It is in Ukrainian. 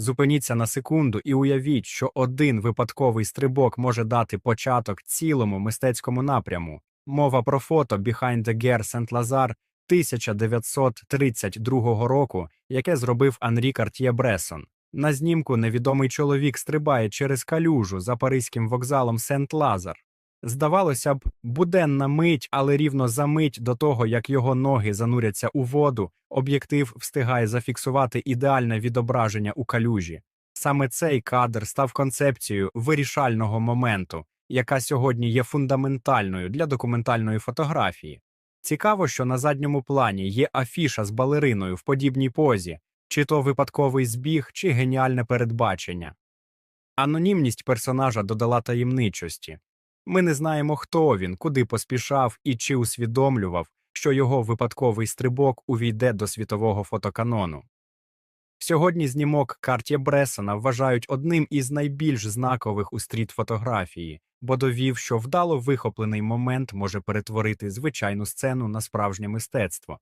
Зупиніться на секунду і уявіть, що один випадковий стрибок може дати початок цілому мистецькому напряму. Мова про фото Behind the Gear Сент-Лазар 1932 року, яке зробив Анрі Карт'є Бресон. На знімку невідомий чоловік стрибає через калюжу за паризьким вокзалом Сент-Лазар. Здавалося б, буденна мить, але рівно за мить до того, як його ноги зануряться у воду, об'єктив встигає зафіксувати ідеальне відображення у калюжі. Саме цей кадр став концепцією вирішального моменту, яка сьогодні є фундаментальною для документальної фотографії. Цікаво, що на задньому плані є афіша з балериною в подібній позі, чи то випадковий збіг, чи геніальне передбачення. Анонімність персонажа додала таємничості. Ми не знаємо, хто він, куди поспішав і чи усвідомлював, що його випадковий стрибок увійде до світового фотоканону. Сьогодні знімок Картє Бресона вважають одним із найбільш знакових у стріт-фотографії, бо довів, що вдало вихоплений момент може перетворити звичайну сцену на справжнє мистецтво.